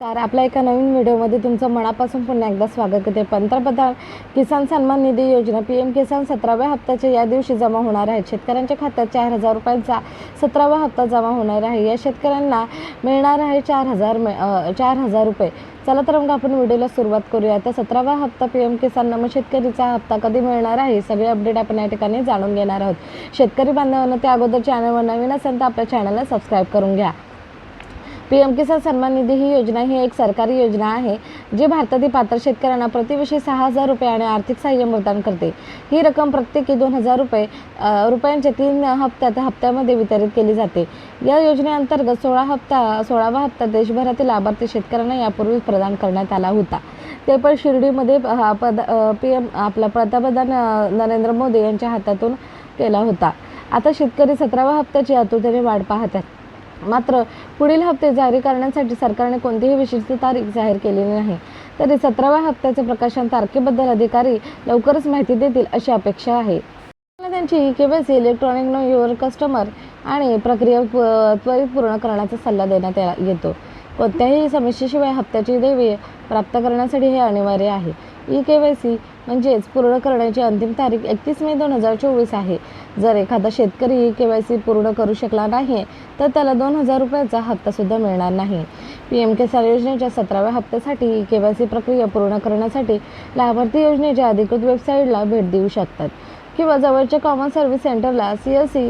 तर आपल्या एका नवीन व्हिडिओमध्ये तुमचं मनापासून पुन्हा एकदा स्वागत करते. पंतप्रधान किसान सन्मान निधी योजना पी एम किसान सतराव्या हप्त्याच्या या दिवशी जमा होणार आहेत. शेतकऱ्यांच्या खात्यात चार हजार रुपयांचा सतरावा हप्ता जमा होणार आहे. या शेतकऱ्यांना मिळणार आहे चार हजार मे- चार हजार रुपये. चला तर मग आपण व्हिडिओला सुरुवात करूया. तर सतरावा हप्ता पी एम किसान नम शेतकरीचा हप्ता कधी मिळणार आहे? सगळे अपडेट आपण या ठिकाणी जाणून घेणार आहोत. शेतकरी बांधवांना त्या अगोदर चॅनलवर नवीन असेल तर आपल्या चॅनलला सबस्क्राईब करून घ्या. पी एम किसान सन्मान निधी ही योजना ही एक सरकारी योजना आहे जी भारतातील पात्र शेतकऱ्यांना प्रतिवर्षी सहा हजार रुपये आणि आर्थिक सहाय्य प्रदान करते. ही रक्कम प्रत्येकी दोन हजार रुपये रुपयांच्या तीन हप्त्यात हप्त्यामध्ये वितरित केली जाते. या योजनेअंतर्गत सोळा हप्ता सोळावा हप्ता देशभरातील लाभार्थी शेतकऱ्यांना यापूर्वी प्रदान करण्यात आला होता. ते पण शिर्डीमध्ये हा पद पी एम आपला पंतप्रधान नरेंद्र मोदी यांच्या हातातून केला होता. आता शेतकरी सतराव्या हप्त्याची आतुरतेने वाट पाहतात मात्र पुढील हप्ते जारी करण्यासाठी सरकारने कोणतीही विशिष्ट तारीख जाहीर केलेली नाही. तरी सतराव्या हप्त्याचे प्रकाशन तारखेबद्दल अधिकारी लवकरच माहिती देतील अशी अपेक्षा आहे. त्यांची E K Y C electronic know your customer आणि प्रक्रिया त्वरित पूर्ण करण्याचा सल्ला देण्यात येतो. कोणत्याही समस्येशिवाय हप्त्याची देवी प्राप्त करण्यासाठी हे अनिवार्य आहे. ई के वाय सी म्हणजेच पूर्ण करण्याची अंतिम तारीख एकतीस मे दोन हजार चोवीस आहे. जर एखादा शेतकरी के वाय सी पूर्ण करू शकला नाही तर त्याला दोन हजार रुपयाचा हप्तासुद्धा मिळणार नाही. पी एम किसान योजनेच्या सतराव्या हप्त्यासाठी के वाय सी प्रक्रिया पूर्ण करण्यासाठी लाभार्थी योजनेच्या अधिकृत वेबसाईटला भेट देऊ शकतात किंवा जवळच्या कॉमन सर्व्हिस सेंटरला सी एस सी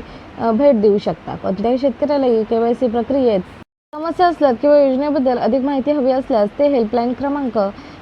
भेट देऊ शकता कोणत्याही शेतकऱ्याला के वाय सी प्रक्रियेत समस्या असल्यास किंवा योजनेबद्दल अधिक माहिती हवी असल्यास ते हेल्पलाईन क्रमांक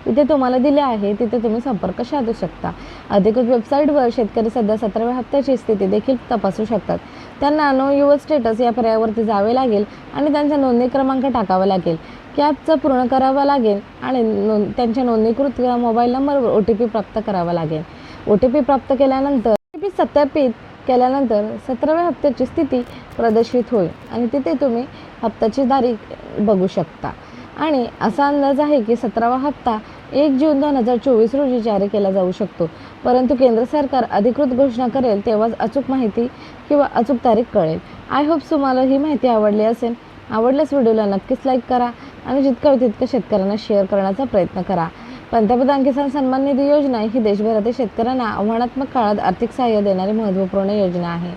इथे तुम्हाला दिले आहे. तिथे तुम्ही संपर्क साधू शकता. अधिकृत वेबसाईटवर शेतकरी सध्या सतराव्या हप्त्याची स्थिती देखील तपासू शकतात. त्यांना नो युव स्टेटस या पर्यायावरती जावे लागेल आणि त्यांचा नोंदणी क्रमांक टाकावा लागेल. कॅबचा पूर्ण करावा लागेल आणि नोंद त्यांच्या नोंदणीकृत मोबाईल नंबरवर ओ टी पी प्राप्त करावा लागेल. ओ टी पी प्राप्त केल्यानंतर ओ टी पी सत्यापित केल्यानंतर सतराव्या हप्त्याची स्थिती प्रदर्शित होईल आणि तिथे तुम्ही हप्त्याची तारीख बघू शकता. आणि असा अंदाज आहे की सतरावा हप्ता एक जून दोन हजार चोवीस रोजी जारी केला जाऊ शकतो. परंतु केंद्र सरकार अधिकृत घोषणा करेल तेव्हाच अचूक माहिती किंवा अचूक तारीख कळेल. आय होप तुम्हाला ही माहिती आवडली असेल. आवडल्यास व्हिडिओला नक्कीच लाईक करा आणि जितकं होईल तितकं शेतकऱ्यांना शेअर करण्याचा प्रयत्न करा. पंतप्रधान किसान सन्मान निधी योजना ही देशभरातील शेतकऱ्यांना आव्हानात्मक काळात आर्थिक सहाय्य देणारी महत्त्वपूर्ण योजना आहे.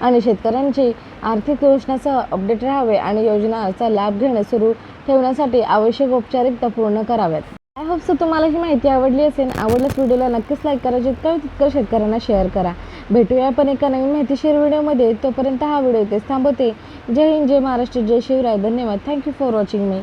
आणि शेतकऱ्यांची आर्थिक योजनासह अपडेट राहावे आणि योजनाचा लाभ घेणे सुरू ठेवण्यासाठी आवश्यक औपचारिकता पूर्ण कराव्यात. आय होप सो तुम्हाला ही माहिती आवडली असेल. आवडल्यास व्हिडिओला नक्कीच लाईक करा. जितकं तितकं शेतकऱ्यांना शेअर करा. भेटूया आपण एका नवीन माहितीशीर व्हिडिओमध्ये. तोपर्यंत हा व्हिडिओ इथेच थांबवते. जय हिंद जय महाराष्ट्र जय शिवराय. धन्यवाद. Thank you for watching me